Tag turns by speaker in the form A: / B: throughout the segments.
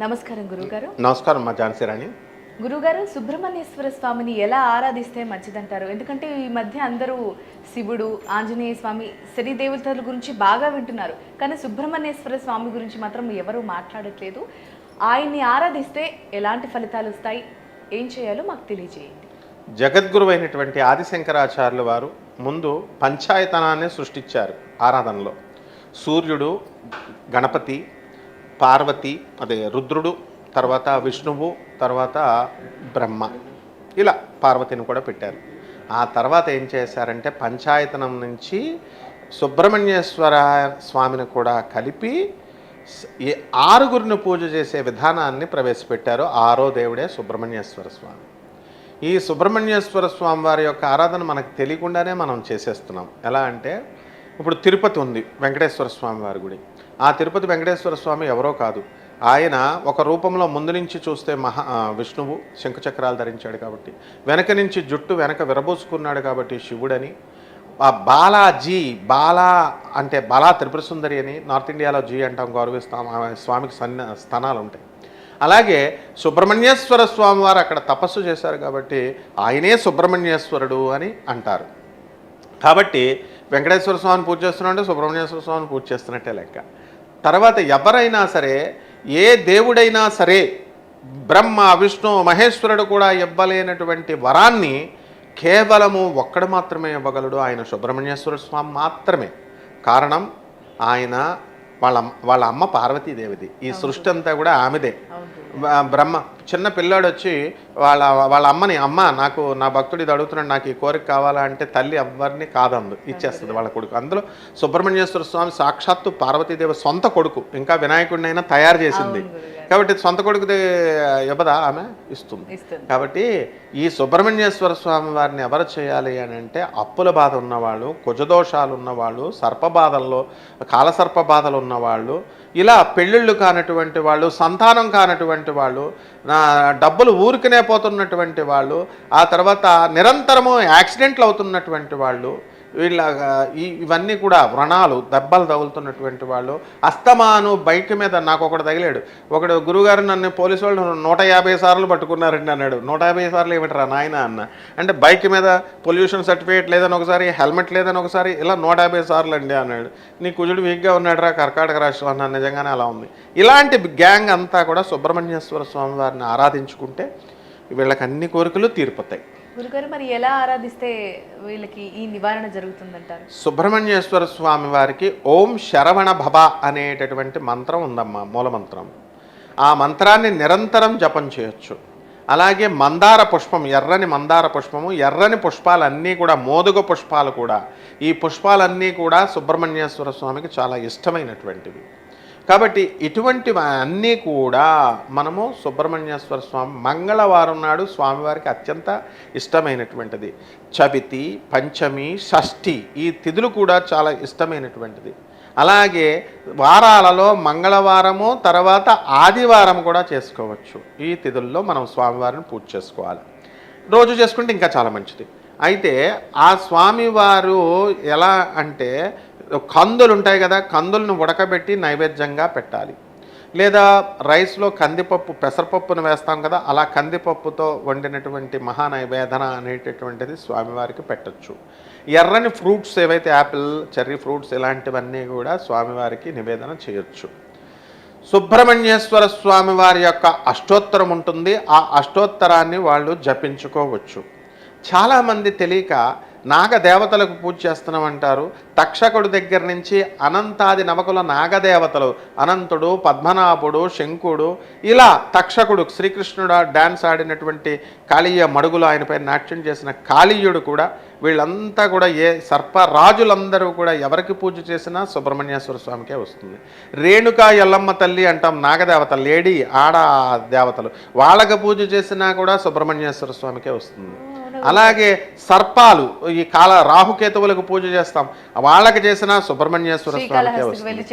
A: నమస్కారం గురుగారు
B: నమస్కారం మా ఝాన్సీ రాణి.
A: గురుగారు సుబ్రహ్మణ్యేశ్వర స్వామిని ఎలా ఆరాధిస్తే మంచిదంటారు? ఎందుకంటే ఈ మధ్య అందరూ శివుడు ఆంజనేయ స్వామి శని దేవతల గురించి బాగా వింటున్నారు. కానీ సుబ్రహ్మణ్యేశ్వర స్వామి గురించి మాత్రం ఎవరూ మాట్లాడట్లేదు. ఆయన్ని ఆరాధిస్తే ఎలాంటి ఫలితాలు వస్తాయి? ఏం చేయాలో మాకు తెలియజేయండి.
B: జగద్గురు అయినటువంటి ఆదిశంకరాచార్యుల వారు ముందు పంచాయతనాన్ని సృష్టించారు ఆరాధనలో. సూర్యుడు గణపతి పార్వతి అదే రుద్రుడు తర్వాత విష్ణువు తర్వాత బ్రహ్మ. ఇలా పార్వతిని కూడా పెట్టారు. ఆ తర్వాత ఏం చేశారంటే పంచాయతనం నుంచి సుబ్రహ్మణ్యేశ్వర స్వామిని కూడా కలిపి ఆరుగురిని పూజ చేసే విధానాన్ని ప్రవేశపెట్టారు ఆరో దేవుడే సుబ్రహ్మణ్యేశ్వర స్వామి. ఈ సుబ్రహ్మణ్యేశ్వర స్వామి వారి యొక్క ఆరాధన మనకు తెలియకుండానే మనం చేసేస్తున్నాం. ఎలా అంటే ఇప్పుడు తిరుపతి ఉంది వెంకటేశ్వర స్వామి వారి గుడి. ఆ తిరుపతి వెంకటేశ్వర స్వామి ఎవరో కాదు. ఆయన ఒక రూపంలో ముందు నుంచి చూస్తే మహా విష్ణువు శంఖచక్రాలు ధరించాడు కాబట్టి వెనక నుంచి జుట్టు వెనక విరబోసుకున్నాడు కాబట్టి శివుడని ఆ బాలాజీ బాలా అంటే బాలా త్రిపుర సుందరి అని నార్త్ ఇండియాలో జీ అంటాం గౌరవిస్తాం ఆమె స్వామికి సన్న స్థానాలు ఉంటాయి. అలాగే సుబ్రహ్మణ్యేశ్వర స్వామి వారు అక్కడ తపస్సు చేశారు కాబట్టి ఆయనే సుబ్రహ్మణ్యేశ్వరుడు అని అంటారు. కాబట్టి వెంకటేశ్వర స్వామిని పూజ చేస్తున్నాడు సుబ్రహ్మణ్యేశ్వర స్వామిని పూజ చేస్తున్నట్టే లెక్క. తర్వాత ఎవరైనా సరే ఏ దేవుడైనా సరే బ్రహ్మ విష్ణు మహేశ్వరుడు కూడా ఇవ్వలేనటువంటి వరాన్ని కేవలము ఒక్కడు మాత్రమే ఇవ్వగలడు. ఆయన సుబ్రహ్మణ్యేశ్వర స్వామి మాత్రమే. కారణం ఆయన వాళ్ళ వాళ్ళ అమ్మ పార్వతీదేవిది. ఈ సృష్టి అంతా కూడా ఆమెదే. బ్రహ్మ. చిన్న పిల్లాడు వచ్చి వాళ్ళ వాళ్ళ అమ్మని అమ్మ నాకు నా భక్తుడు ఇది అడుగుతున్నాడు నాకు ఈ కోరిక కావాలా అంటే తల్లి ఎవరిని కాదందు. ఇచ్చేస్తుంది వాళ్ళ కొడుకు. అందులో సుబ్రహ్మణ్యేశ్వర స్వామి సాక్షాత్తు పార్వతీదేవి సొంత కొడుకు ఇంకా వినాయకుడినైనా తయారు చేసింది. కాబట్టి సొంత కొడుకుది ఇవ్వదా? ఆమె ఇస్తుంది.
A: ఇస్తుంది.
B: కాబట్టి ఈ సుబ్రహ్మణ్యేశ్వర స్వామి వారిని ఎవరు చేయాలి అని అంటే అప్పుల బాధ ఉన్నవాళ్ళు కుజదోషాలు ఉన్నవాళ్ళు సర్పబాధల్లో కాలసర్ప బాధలు ఉన్నవాళ్ళు ఇలా పెళ్ళిళ్ళు కానటువంటి వాళ్ళు సంతానం కానటువంటి వాళ్ళు నా డబ్బులు ఊరికనే పోతున్నటువంటి వాళ్ళు ఆ తర్వాత నిరంతరము యాక్సిడెంట్లు అవుతున్నటువంటి వాళ్ళు వీళ్ళ ఇవన్నీ కూడా వ్రణాలు దెబ్బలు తగులుతున్నటువంటి వాళ్ళు. అస్తమాను బైక్ మీద నాకు ఒకడు తగిలాడు. ఒకడు గురుగారు నన్ను పోలీసు వాళ్ళు నూట యాభై సార్లు పట్టుకున్నారండి అన్నాడు. నూట యాభై సార్లు ఏమిటరా నాయన అన్న. అంటే బైక్ మీద పొల్యూషన్ సర్టిఫికేట్ లేదని ఒకసారి హెల్మెట్ లేదని ఒకసారి ఇలా నూట యాభై సార్లు అండి అన్నాడు. నీ కుజుడు వీక్గా ఉన్నాడురా కర్కాటక రాష్ట్రం అన్న నిజంగానే అలా ఉంది. ఇలాంటి గ్యాంగ్ అంతా కూడా సుబ్రహ్మణ్యేశ్వర స్వామి వారిని ఆరాధించుకుంటే వీళ్ళకి అన్ని కోరికలు తీరిపోతాయి.
A: గురుగారు మరి ఎలా ఆరాధిస్తే వీళ్ళకి ఈ నివారణ జరుగుతుందంటారు?
B: సుబ్రహ్మణ్యేశ్వర స్వామి వారికి ఓం శరవణ భవ అనేటటువంటి మంత్రం ఉందమ్మా మూల మంత్రం ఆ మంత్రాన్ని నిరంతరం జపం చేయొచ్చు. అలాగే మందార పుష్పం ఎర్రని మందార పుష్పము ఎర్రని పుష్పాలన్నీ కూడా మోదుగ పుష్పాలు కూడా ఈ పుష్పాలన్నీ కూడా సుబ్రహ్మణ్యేశ్వర స్వామికి చాలా ఇష్టమైనటువంటివి. కాబట్టి ఇటువంటి అన్నీ కూడా మనము సుబ్రహ్మణ్యేశ్వర స్వామి మంగళవారం నాడు స్వామివారికి అత్యంత ఇష్టమైనటువంటిది. చవితి పంచమి షష్ఠి ఈ తిథులు కూడా చాలా ఇష్టమైనటువంటిది. అలాగే వారాలలో మంగళవారము తర్వాత ఆదివారం కూడా చేసుకోవచ్చు. ఈ తిథుల్లో మనం స్వామివారిని పూజ చేసుకోవాలి. రోజు చేసుకుంటే ఇంకా చాలా మంచిది. అయితే ఆ స్వామివారు ఎలా అంటే కందులు ఉంటాయి కదా కందులను ఉడకబెట్టి నైవేద్యంగా పెట్టాలి. లేదా రైస్లో కందిపప్పు పెసరపప్పును వేస్తాం కదా అలా కందిపప్పుతో వండినటువంటి మహానైవేదన అనేటటువంటిది స్వామివారికి పెట్టచ్చు. ఎర్రని ఫ్రూట్స్ ఏవైతే యాపిల్ చెర్రీ ఫ్రూట్స్ ఇలాంటివన్నీ కూడా స్వామివారికి నివేదన చేయొచ్చు. సుబ్రహ్మణ్యేశ్వర స్వామి వారి యొక్క అష్టోత్తరం ఉంటుంది. ఆ అష్టోత్తరాన్ని వాళ్ళు జపించుకోవచ్చు. చాలామంది తెలియక నాగదేవతలకు పూజ చేస్తున్నామంటారు. తక్షకుడు దగ్గర నుంచి అనంతాది నవకుల నాగదేవతలు అనంతుడు పద్మనాభుడు శంకుడు ఇలా తక్షకుడు శ్రీకృష్ణుడు డ్యాన్స్ ఆడినటువంటి కాళీయ మడుగులు ఆయనపై నాట్యం చేసిన కాళీయుడు కూడా వీళ్ళంతా కూడా ఏ సర్పరాజులందరూ కూడా ఎవరికి పూజ చేసినా సుబ్రహ్మణ్యేశ్వర స్వామికే వస్తుంది. రేణుకా ఎల్లమ్మ తల్లి అంటాం నాగదేవత లేడీ ఆడ దేవతలు. వాళ్ళకి పూజ చేసినా కూడా సుబ్రహ్మణ్యేశ్వర స్వామికే వస్తుంది. అలాగే సర్పాలు ఈ కాల రాహుకేతువులకు పూజ చేస్తాం. వాళ్ళకి చేసిన సుబ్రహ్మణ్యేశ్వర స్వామికే వస్తుంది.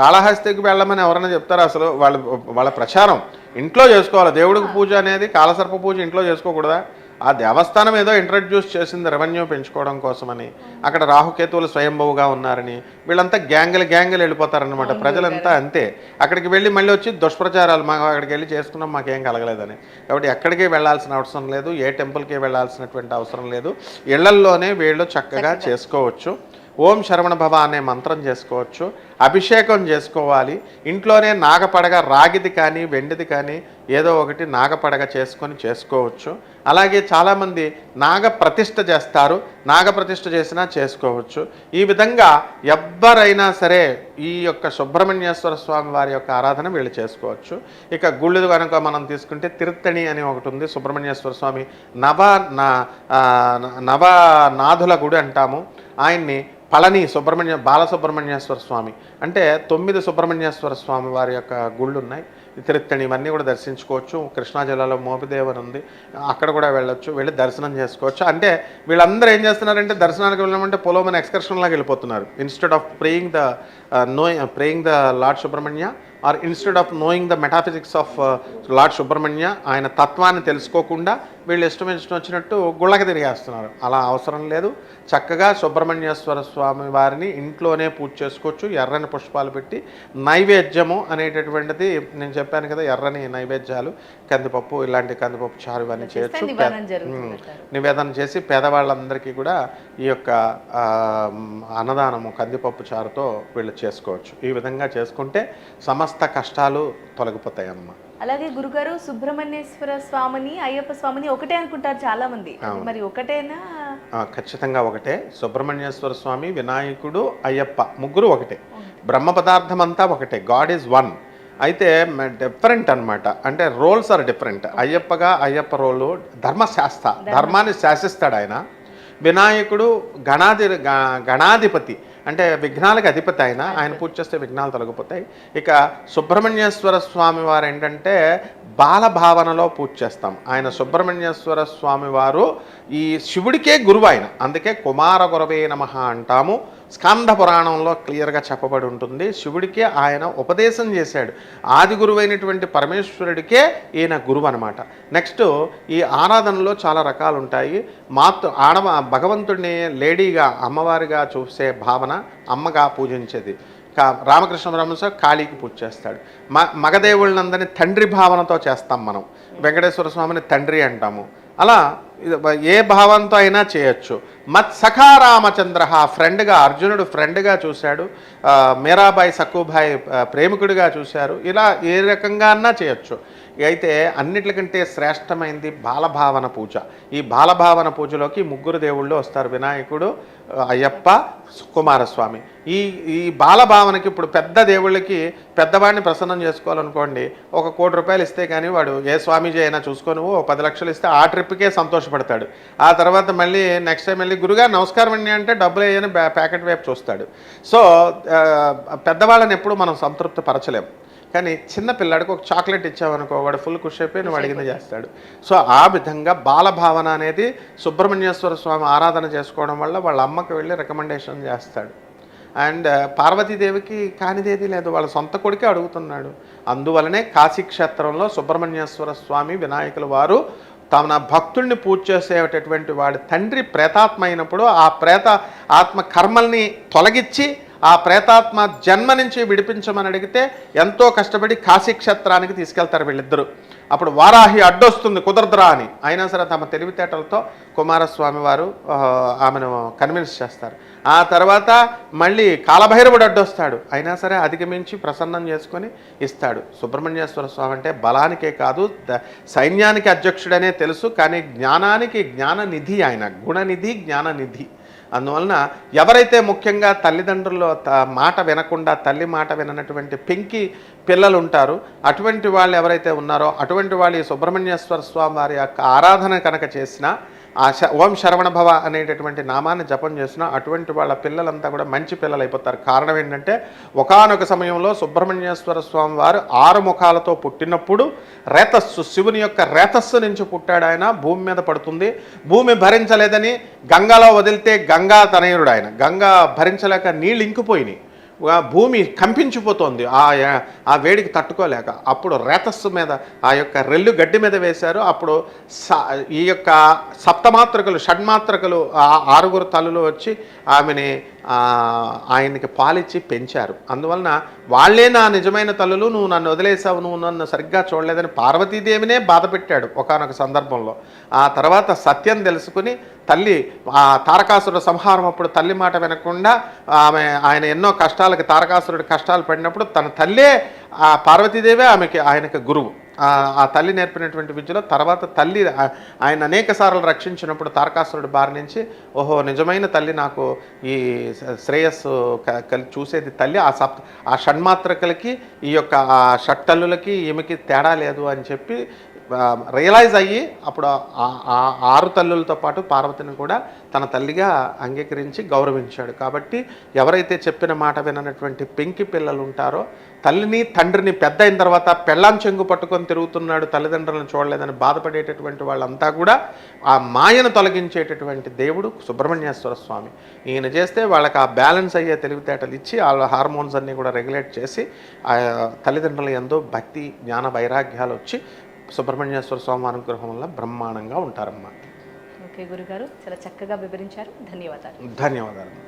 B: కాళహస్తికి వెళ్ళమని ఎవరైనా చెప్తారా అసలు? వాళ్ళ వాళ్ళ ప్రచారం. ఇంట్లో చేసుకోవాలి. దేవుడికి పూజ అనేది కాలసర్ప పూజ ఇంట్లో చేసుకోకూడదా? ఆ దేవస్థానం ఏదో ఇంట్రడ్యూస్ చేసింది రెవెన్యూ పెంచుకోవడం కోసమని. అక్కడ రాహుకేతువులు స్వయంభవుగా ఉన్నారని. వీళ్ళంతా గ్యాంగులు గ్యాంగులు వెళ్ళిపోతారనమాట ప్రజలంతా అంతే. అక్కడికి వెళ్ళి మళ్ళీ వచ్చి దుష్ప్రచారాలు మా అక్కడికి వెళ్ళి చేసుకున్నాం మాకేం కలగలేదని. కాబట్టి ఎక్కడికి వెళ్ళాల్సిన అవసరం లేదు ఏ టెంపుల్కి వెళ్ళాల్సినటువంటి అవసరం లేదు. ఇళ్ళల్లోనే వీళ్ళు చక్కగా. చేసుకోవచ్చు. ఓం శరవణ భవ అనే మంత్రం చేసుకోవచ్చు అభిషేకం చేసుకోవాలి. ఇంట్లోనే నాగపడగ రాగిది కానీ వెండిది కానీ ఏదో ఒకటి నాగపడగ చేసుకొని చేసుకోవచ్చు. అలాగే చాలామంది నాగ ప్రతిష్ఠ చేస్తారు. నాగ ప్రతిష్ఠ చేసినా చేసుకోవచ్చు. ఈ విధంగా ఎవ్వరైనా సరే ఈ యొక్క సుబ్రహ్మణ్యేశ్వర స్వామి వారి యొక్క ఆరాధన వీళ్ళు చేసుకోవచ్చు. ఇక గుళ్ళు కనుక మనం తీసుకుంటే తిరుత్తణి అని ఒకటి ఉంది. సుబ్రహ్మణ్యేశ్వర స్వామి నవ నా నవనాథుల గుడి అంటాము. ఆయన్ని పళని సుబ్రహ్మణ్య బాలసుబ్రహ్మణ్యేశ్వర స్వామి. అంటే తొమ్మిది సుబ్రహ్మణ్యేశ్వర స్వామి వారి యొక్క గుళ్ళు ఉన్నాయి తిరుత్తణి ఇవన్నీ కూడా దర్శించుకోవచ్చు. కృష్ణా జిల్లాలో మోపిదేవన్ ఉంది. అక్కడ కూడా వెళ్ళొచ్చు. వెళ్ళి దర్శనం చేసుకోవచ్చు. అంటే వీళ్ళందరూ ఏం చేస్తున్నారంటే దర్శనానికి వెళ్ళమంటే పొలోమని ఎక్స్కర్షన్లాగా వెళ్ళిపోతున్నారు. Instead of praying the no praying the lord Subrahmanya or instead of knowing the metaphysics of lord Subrahmanya ఆయన తత్వాన్ని తెలుసుకోకుండా వీళ్ళు ఇష్టం ఇష్టం వచ్చినట్టు గుళ్ళకి తిరిగేస్తున్నారు. అలా అవసరం లేదు. చక్కగా సుబ్రహ్మణ్యేశ్వర స్వామి వారిని ఇంట్లోనే పూజ చేసుకోవచ్చు. ఎర్రని పుష్పాలు పెట్టి నైవేద్యము అనేటటువంటిది నేను చెప్పాను కదా ఎర్రని నైవేద్యాలు కందిపప్పు ఇలాంటి కందిపప్పు చారు ఇవన్నీ చేయొచ్చు. నివేదన చేసి పేదవాళ్ళందరికీ కూడా ఈ యొక్క అన్నదానము కందిపప్పు చారుతో వీళ్ళు చేసుకోవచ్చు. ఈ విధంగా చేసుకుంటే సమస్త కష్టాలు తొలగిపోతాయి అమ్మ
A: అలాగే గురుగారు సుబ్రహ్మణ్యేశ్వర స్వామిని అయ్యప్ప స్వామిని ఒకటే అనుకుంటారు చాలా మంది మరి ఒకటేనా?
B: ఖచ్చితంగా ఒకటే. సుబ్రహ్మణ్యేశ్వర స్వామి వినాయకుడు అయ్యప్ప ముగ్గురు ఒకటే. బ్రహ్మ పదార్థం అంతా ఒకటే. God is one. అయితే డిఫరెంట్ అన్నమాట. అంటే రోల్స్ ఆర్ డిఫరెంట్ అయ్యప్పగా అయ్యప్ప రోలు ధర్మశాస్త్ర. ధర్మాన్ని శాసిస్తాడు ఆయన. వినాయకుడు గణాధి గణాధిపతి. అంటే విఘ్నాలకు అధిపతి ఆయన. ఆయన పూజ చేస్తే విఘ్నాలు తొలగిపోతాయి. ఇక సుబ్రహ్మణ్యేశ్వర స్వామి వారు ఏంటంటే బాల భావనలో పూజ చేస్తాం. ఆయన సుబ్రహ్మణ్యేశ్వర స్వామి వారు ఈ శివుడికే గురువు ఆయన. అందుకే కుమార గురవే నమ అంటాము. స్కంద పురాణంలో క్లియర్గా చెప్పబడి ఉంటుంది. శివుడికే ఆయన ఉపదేశం చేశాడు. ఆది గురువైనటువంటి పరమేశ్వరుడికే ఈయన గురువు అనమాట నెక్స్ట్ ఈ ఆరాధనలో చాలా రకాలు ఉంటాయి మాతృ ఆడవ భగవంతుడిని లేడీగా అమ్మవారిగా చూసే భావన అమ్మగా పూజించేది. కా రామకృష్ణ బ్రహ్మస కాళీకి పూజ చేస్తాడు. మ మగదేవుళ్ళందరినీ తండ్రి భావనతో చేస్తాం మనం. వెంకటేశ్వర స్వామిని తండ్రి అంటాము. అలా ఏ భావంతో అయినా చేయొచ్చు. మత్ సఖా రామచంద్ర ఫ్రెండ్గా అర్జునుడు ఫ్రెండ్గా చూశాడు. మీరాబాయి సక్కుబాయి ప్రేమికుడిగా చూశారు. ఇలా ఏ రకంగా అన్నా చేయొచ్చు. అయితే అన్నిటికంటే శ్రేష్టమైంది బాలభావన పూజ. ఈ బాలభావన పూజలోకి ముగ్గురు దేవుళ్ళు వస్తారు. వినాయకుడు అయ్యప్ప కుమారస్వామి. ఈ ఈ బాలభావనకి ఇప్పుడు పెద్ద దేవుళ్ళకి పెద్దవాడిని ప్రసన్నం చేసుకోవాలనుకోండి ఒక కోటి రూపాయలు ఇస్తే కానీ వాడు ఏ స్వామీజీ అయినా చూసుకొని ఓ పది లక్షలు ఇస్తే ఆ ట్రిప్కే సంతోషపడతాడు. ఆ తర్వాత మళ్ళీ నెక్స్ట్ టైం మళ్ళీ గురుగారు నమస్కారం అండి అంటే డబ్బులు వేయని ప్యాకెట్ వైపు చూస్తాడు. సో పెద్దవాళ్ళని ఎప్పుడు మనం సంతృప్తి పరచలేం కానీ చిన్న పిల్లాడికి ఒక చాక్లెట్ ఇచ్చామనుకో వాడు ఫుల్ ఖుషి అయిపోయి నువ్వు అడిగింది చేస్తాడు. సో ఆ విధంగా బాలభావన అనేది సుబ్రహ్మణ్యేశ్వర స్వామి ఆరాధన చేసుకోవడం వల్ల వాళ్ళ అమ్మకి వెళ్ళి రికమెండేషన్ చేస్తాడు. అండ్ పార్వతీదేవికి కానిదేది లేదు వాళ్ళ సొంత కొడుకే అడుగుతున్నాడు. అందువలనే కాశీక్షేత్రంలో సుబ్రహ్మణ్యేశ్వర స్వామి వినాయకుల వారు తమ భక్తుల్ని పూజ చేసేటటువంటి వాడి తండ్రి ప్రేతాత్మ అయినప్పుడు ఆ ప్రేత ఆత్మ కర్మల్ని తొలగించి ఆ ప్రేతాత్మ జన్మ నుంచి విడిపించమని అడిగితే ఎంతో కష్టపడి కాశీక్షేత్రానికి తీసుకెళ్తారు వీళ్ళిద్దరూ. అప్పుడు వారాహి అడ్డొస్తుంది కుదరదురా అని. అయినా సరే తమ తెలివితేటలతో కుమారస్వామి వారు ఆమెను కన్విన్స్ చేస్తారు. ఆ తర్వాత మళ్ళీ కాలభైరవుడు అడ్డొస్తాడు. అయినా సరే అధిగమించి ప్రసన్నం చేసుకొని ఇస్తాడు. సుబ్రహ్మణ్యేశ్వర స్వామి అంటే బలానికే కాదు సైన్యానికి అధ్యక్షుడనే తెలుసు కానీ జ్ఞానానికి జ్ఞాననిధి ఆయన. గుణనిధి జ్ఞాననిధి. అందువలన ఎవరైతే ముఖ్యంగా తల్లిదండ్రులు త- మాట వినకుండా తల్లి మాట విననటువంటి పెంకి పిల్లలు ఉంటారు అటువంటి వాళ్ళు ఎవరైతే ఉన్నారో అటువంటి వాళ్ళు ఈ సుబ్రహ్మణ్యేశ్వర స్వామి వారి యొక్క ఆరాధన కనుక చేసినా ఆ శ ఓం శరవణ భవ అనేటటువంటి నామాన్ని జపం చేసిన అటువంటి వాళ్ళ పిల్లలంతా కూడా మంచి పిల్లలు అయిపోతారు కారణం ఏంటంటే ఒకానొక సమయంలో సుబ్రహ్మణ్యేశ్వర స్వామి వారు ఆరు ముఖాలతో పుట్టినప్పుడు రేతస్సు శివుని యొక్క రేతస్సు నుంచి పుట్టాడు ఆయన. భూమి మీద పడుతుంది. భూమి భరించలేదని గంగాలో వదిలితే గంగా తనయుడు ఆయన. గంగా భరించలేక నీళ్ళు ఇంకిపోయినాయి. భూమి కంపించిపోతోంది. ఆ ఆ వేడికి తట్టుకోలేక అప్పుడు రేతస్సు మీద ఆ యొక్క రెల్లు గడ్డి మీద వేశారు. అప్పుడు స- ఈ యొక్క సప్తమాత్రకులు షడ్మాత్రకులు ఆ ఆరుగురు తలలు వచ్చి ఆమెని ఆయనకి పాలిచ్చి పెంచారు. అందువలన వాళ్ళే నా నిజమైన తల్లులు నువ్వు నన్ను వదిలేసావు నువ్వు నన్ను సరిగ్గా చూడలేదని పార్వతీదేవినే బాధ పెట్టాడు ఒకనొక సందర్భంలో. ఆ తర్వాత సత్యం తెలుసుకుని తల్లి ఆ తారకాసురుడు సంహారం అప్పుడు తల్లి మాట వినకుండా ఆమె ఆయన ఎన్నో కష్టాలకి తారకాసురుడు కష్టాలు పడినప్పుడు తన తల్లే ఆ పార్వతీదేవే ఆమెకి ఆయనకి గురువు. ఆ తల్లి నేర్పినటువంటి విద్యలో తర్వాత తల్లి ఆయన అనేక సార్లు రక్షించినప్పుడు తారకాసురుడు బారి నుంచి ఓహో నిజమైన తల్లి నాకు ఈ శ్రేయస్సు కలి చూసేది తల్లి ఆ సప్ ఆ షణ్మాత్రకలకి ఈ యొక్క ఆ షట్టల్లులకి ఈమెకి తేడా లేదు అని చెప్పి రియలైజ్ అయ్యి అప్పుడు ఆరు తల్లులతో పాటు పార్వతిని కూడా తన తల్లిగా అంగీకరించి గౌరవించాడు. కాబట్టి ఎవరైతే చెప్పిన మాట విననటువంటి పెంకి పిల్లలు ఉంటారో తల్లిని తండ్రిని పెద్ద అయిన తర్వాత పెళ్ళాం చెంగు పట్టుకొని తిరుగుతున్నాడు తల్లిదండ్రులను చూడలేదని బాధపడేటటువంటి వాళ్ళంతా కూడా ఆ మాయను తొలగించేటటువంటి దేవుడు సుబ్రహ్మణ్యేశ్వర స్వామి. ఈయన చేస్తే వాళ్ళకి ఆ బ్యాలెన్స్ అయ్యే తెలివితేటలు ఇచ్చి వాళ్ళ హార్మోన్స్ అన్నీ కూడా రెగ్యులేట్ చేసి ఆ తల్లిదండ్రుల ఎందు భక్తి జ్ఞాన వైరాగ్యాలు వచ్చి సుబ్రహ్మణ్యేశ్వర స్వామి అనుగ్రహం వల్ల బ్రహ్మాండంగా ఉంటారమ్మా.
A: ఓకే గురుగారు చాలా చక్కగా వివరించారు. ధన్యవాదాలు.
B: ధన్యవాదాలు.